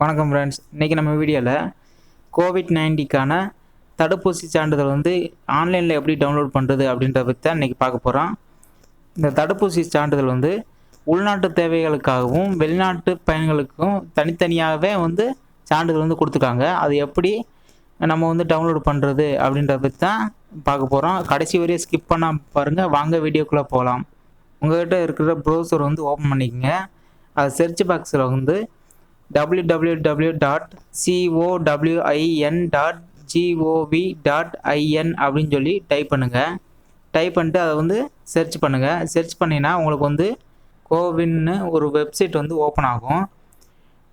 வணக்கம் ஃப்ரெண்ட்ஸ் இன்றைக்கி நம்ம வீடியோவில் கோவிட் நைன்டிக்கான தடுப்பூசி சான்றிதழ் வந்து ஆன்லைனில் எப்படி டவுன்லோட் பண்ணுறது அப்படின்றத பற்றி தான் இன்றைக்கி பார்க்க போகிறோம் இந்த தடுப்பூசி சான்றிதழ் வந்து உள்நாட்டு தேவைகளுக்காகவும் வெளிநாட்டு பயணிகளுக்கும் தனித்தனியாகவே வந்து சான்றிதழ் வந்து கொடுத்துருக்காங்க. அது எப்படி நம்ம வந்து டவுன்லோட் பண்ணுறது அப்படின்றத பற்றி தான் பார்க்க போகிறோம் கடைசி வரையும் ஸ்கிப் பண்ணால் பாருங்கள் வாங்க வீடியோக்குள்ளே போகலாம் உங்கள்கிட்ட இருக்கிற ப்ரௌசர் வந்து ஓப்பன் பண்ணிக்கோங்க. அது சர்ச் பாக்ஸில் வந்து W W W dot C O W I N dot G O V dot I N அப்படின்னு சொல்லி டைப் பண்ணுங்கள் டைப் பண்ணிட்டு அதை வந்து சர்ச் பண்ணுங்கள் சர்ச் பண்ணிங்கன்னா உங்களுக்கு வந்து கோவின்னு ஒரு வெப்சைட் வந்து ஓப்பன் ஆகும்.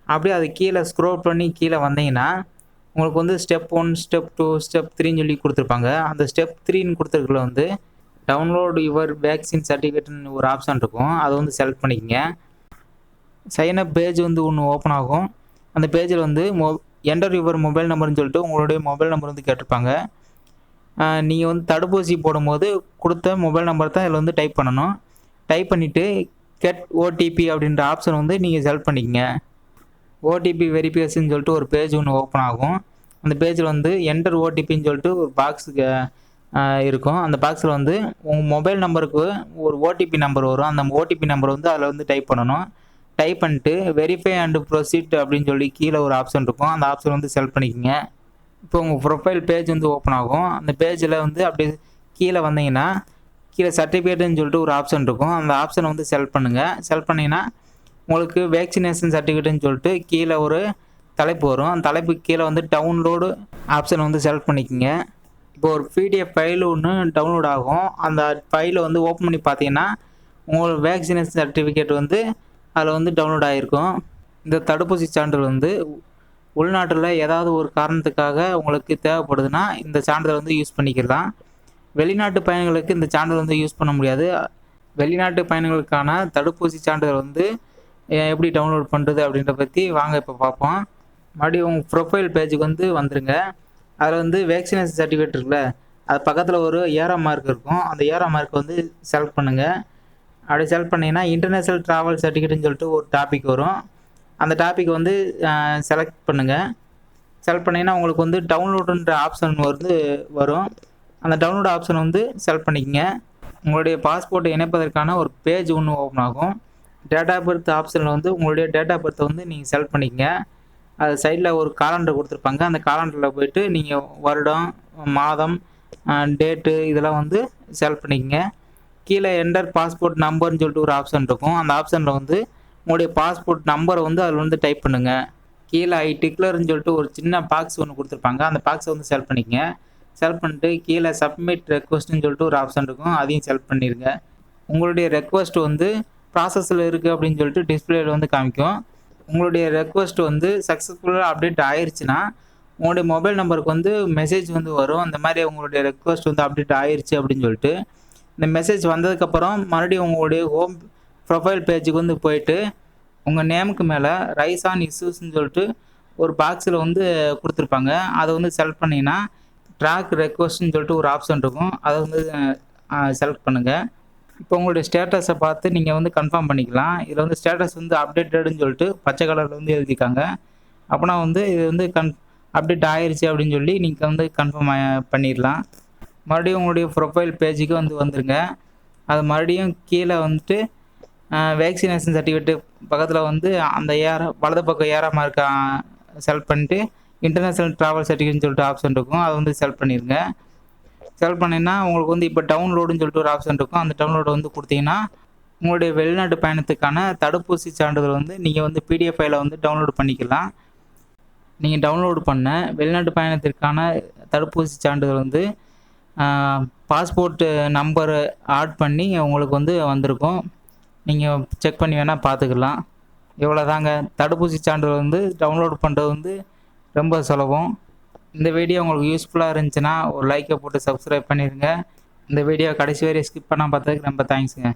அப்படியே அது கீழே ஸ்க்ரோல் பண்ணி கீழே வந்தீங்கன்னா உங்களுக்கு வந்து step one step two step த்ரீன்னு சொல்லி கொடுத்துருப்பாங்க. அந்த ஸ்டெப் த்ரீன்னு கொடுத்துருக்குள்ள வந்து டவுன்லோடு யுவர் வேக்சின் சர்டிஃபிகேட்னு ஒரு ஆப்ஷன் இருக்கும். அதை வந்து செலக்ட் பண்ணிக்கங்க. சைனப் பேஜ் வந்து ஒன்று ஓப்பன் ஆகும். அந்த பேஜில் வந்து மொ என்டர் யுவர் மொபைல் நம்பர்னு சொல்லிட்டு உங்களுடைய மொபைல் நம்பர் வந்து கேட்டிருப்பாங்க. நீங்கள் வந்து தடுப்பூசி போடும்போது கொடுத்த மொபைல் நம்பர் தான் இதில் வந்து டைப் பண்ணணும். டைப் பண்ணிவிட்டு கெட் ஓடிபி அப்படின்ற ஆப்ஷன் வந்து நீங்கள் செலக்ட் பண்ணிக்கங்க. ஓடிபி வெரிஃபிகேஷன் சொல்லிட்டு ஒரு பேஜ் ஒன்று ஓப்பன் ஆகும். அந்த பேஜில் வந்து என்டர் ஓடிபின்னு சொல்லிட்டு ஒரு பாக்ஸுக்கு இருக்கும். அந்த பாக்ஸில் வந்து உங்கள் மொபைல் நம்பருக்கு ஒரு ஓடிபி நம்பர் வரும். அந்த ஓடிபி நம்பர் வந்து அதில் வந்து டைப் பண்ணணும். டைப் பண்ணிட்டு வெரிஃபை அண்டு ப்ரொசீட் அப்படின்னு சொல்லி கீழே ஒரு ஆப்ஷன் இருக்கும். அந்த ஆப்ஷன் வந்து செலக்ட் பண்ணிக்கோங்க. இப்போ உங்கள் ப்ரொஃபைல் பேஜ் வந்து ஓப்பன் ஆகும். அந்த பேஜில் வந்து அப்படியே கீழே வந்தீங்கன்னா கீழே சர்டிஃபிகேட்டுன்னு சொல்லிட்டு ஒரு ஆப்ஷன் இருக்கும். அந்த ஆப்ஷனை வந்து செலக்ட் பண்ணுங்கள் செலக்ட் பண்ணிங்கன்னா உங்களுக்கு வேக்சினேஷன் சர்டிஃபிகேட்டுன்னு சொல்லிட்டு கீழே ஒரு தலைப்பு வரும். அந்த தலைப்புக்கு கீழே வந்து டவுன்லோடு ஆப்ஷன் வந்து செலக்ட் பண்ணிக்கோங்க. இப்போ ஒரு பிடிஎஃப் ஃபைல் ஒன்று டவுன்லோட் ஆகும். அந்த ஃபைலை வந்து ஓப்பன் பண்ணி பார்த்தீங்கன்னா உங்களோட வேக்சினேஷன் சர்டிஃபிகேட் வந்து அதில் வந்து டவுன்லோட் ஆகிருக்கும் இந்த தடுப்பூசி சான்றிதழ் வந்து உள்நாட்டில் ஏதாவது ஒரு காரணத்துக்காக உங்களுக்கு தேவைப்படுதுன்னா இந்த சான்றிதழ் வந்து யூஸ் பண்ணிக்கலாம் வெளிநாட்டு பயணிகளுக்கு இந்த சான்றிதழ் வந்து யூஸ் பண்ண முடியாது. வெளிநாட்டு பயணிகளுக்கான தடுப்பூசி சான்றிதழ் வந்து எப்படி டவுன்லோட் பண்ணுறது அப்படின்ற பற்றி வாங்க இப்போ பார்ப்போம். மறுபடியும் உங்கள் ப்ரொஃபைல் பேஜுக்கு வந்து வந்துடுங்க அதில் வந்து வேக்சினேஷன் சர்டிஃபிகேட் இருக்குல்ல அது பக்கத்தில் ஒரு ஏரோ மார்க் இருக்கும். அந்த ஏரோ மார்க் வந்து செலக்ட் பண்ணுங்கள் அப்படி செலக்ட் பண்ணிங்கன்னா இன்டர்நேஷ்னல் ட்ராவல் சர்டிஃபிகேட்னு சொல்லிட்டு ஒரு டாபிக் வரும். அந்த டாபிக் வந்து செலக்ட் பண்ணுங்கள் செலக்ட் பண்ணிங்கன்னா உங்களுக்கு வந்து டவுன்லோடுன்ற ஆப்ஷன் வந்து வரும். அந்த டவுன்லோட் ஆப்ஷன் வந்து செலக்ட் பண்ணிக்கங்க. உங்களுடைய பாஸ்போர்ட்டை இணைப்பதற்கான ஒரு பேஜ் ஒன்று ஓப்பன் ஆகும். டேட் ஆஃப் பர்த் ஆப்ஷனில் வந்து உங்களுடைய டேட் ஆஃப் பர்த்தை வந்து நீங்கள் செலக்ட் பண்ணிக்கங்க. அது சைடில் ஒரு காலண்டர் கொடுத்துருப்பாங்க. அந்த காலண்டரில் போயிட்டு நீங்கள் வருடம் மாதம் டேட்டு இதெல்லாம் வந்து செலக்ட் பண்ணிக்கங்க. கீழே என்டர் பாஸ்போர்ட் நம்பர்னு சொல்லிட்டு ஒரு ஆப்ஷன் இருக்கும். அந்த ஆப்ஷனில் வந்து உங்களுடைய பாஸ்போர்ட் நம்பரை வந்து அதில் வந்து டைப் பண்ணுங்கள் கீழே ஐ டிக்லர்னு சொல்லிட்டு ஒரு சின்ன பாக்ஸ் ஒன்று கொடுத்துருப்பாங்க. அந்த பாக்ஸை வந்து செலக்ட் பண்ணிக்கங்க. செலக்ட் பண்ணிட்டு கீழே சப்மிட் ரெக்வஸ்ட்னு சொல்லிட்டு ஒரு ஆப்ஷன் இருக்கும். அதையும் செலக்ட் பண்ணிடுங்க உங்களுடைய ரெக்வஸ்ட் வந்து ப்ராசஸில் இருக்குது அப்படின்னு சொல்லிட்டு டிஸ்பிளேயில் வந்து காமிக்கும். உங்களுடைய ரெக்வஸ்ட் வந்து சக்ஸஸ்ஃபுல்லாக அப்டேட் ஆயிடுச்சுன்னா உங்களுடைய மொபைல் நம்பருக்கு வந்து மெசேஜ் வந்து வரும். அந்த மாதிரி உங்களுடைய ரெக்வஸ்ட் வந்து அப்டேட் ஆயிடுச்சு அப்படின்னு சொல்லிட்டு இந்த மெசேஜ் வந்ததுக்கப்புறம் மறுபடியும் உங்களுடைய ஹோம் ப்ரொஃபைல் பேஜுக்கு வந்து போயிட்டு உங்கள் நேமுக்கு மேலே ரைஸ் ஆன் இஷ்யூஸ்ன்னு சொல்லிட்டு ஒரு பாக்ஸில் வந்து கொடுத்துருப்பாங்க. அதை வந்து செலக்ட் பண்ணிங்கன்னா ட்ராக் ரெக்வஸ்ட்னு சொல்லிட்டு ஒரு ஆப்ஷன் இருக்கும். அதை வந்து செலக்ட் பண்ணுங்கள் இப்போ உங்களுடைய ஸ்டேட்டஸை பார்த்து நீங்கள் வந்து கன்ஃபார்ம் பண்ணிக்கலாம். இதில் வந்து ஸ்டேட்டஸ் வந்து அப்டேட்டடுன்னு சொல்லிட்டு பச்சை கலரில் வந்து எழுதிக்காங்க அப்போனா வந்து இது வந்து கன் அப்டேட் ஆயிடுச்சு அப்படின்னு சொல்லி நீங்கள் வந்து கன்ஃபார்ம் பண்ணிடலாம். மறுபடியும் உங்களுடைய ப்ரொஃபைல் பேஜுக்கு வந்து வந்துருங்க. அது மறுபடியும் கீழே வந்துட்டு வேக்சினேஷன் சர்டிஃபிகேட்டு பக்கத்தில் வந்து அந்த ஏற வலது பக்கம் ஏறாமல் இருக்க செலக்ட் பண்ணிட்டு இன்டர்நேஷ்னல் ட்ராவல் சர்டிஃபிகேட்னு சொல்லிட்டு ஆப்ஷன் இருக்கும். அதை வந்து செலக்ட் பண்ணிடுங்க செலக்ட் பண்ணினா உங்களுக்கு வந்து இப்போ டவுன்லோடுன்னு சொல்லிட்டு ஒரு ஆப்ஷன் இருக்கும். அந்த டவுன்லோடு வந்து கொடுத்தீங்கன்னா உங்களுடைய வெளிநாட்டு பயணத்துக்கான தடுப்பூசி சான்றிதழ் வந்து நீங்கள் வந்து பிடிஎஃப் ஃபைலை வந்து டவுன்லோட் பண்ணிக்கலாம். நீங்கள் டவுன்லோடு பண்ண வெளிநாட்டு பயணத்திற்கான தடுப்பூசி சான்றிதழ் வந்து பாஸ்போர்ட்டு நம்பரு ஆட் பண்ணி உங்களுக்கு வந்து வந்திருக்கும். நீங்கள் செக் பண்ணி வேணால் பார்த்துக்கலாம் இவ்வளோ தாங்க தடுப்பூசி சான்றிதழ் வந்து டவுன்லோட் பண்ணுறது வந்து ரொம்ப சுலபம். இந்த வீடியோ உங்களுக்கு யூஸ்ஃபுல்லாக இருந்துச்சுன்னா ஒரு லைக்கை போட்டு சப்ஸ்கிரைப் பண்ணிடுங்க இந்த வீடியோ கடைசி வரையும் ஸ்கிப் பண்ணால் பார்த்ததுக்கு ரொம்ப தேங்க்ஸுங்க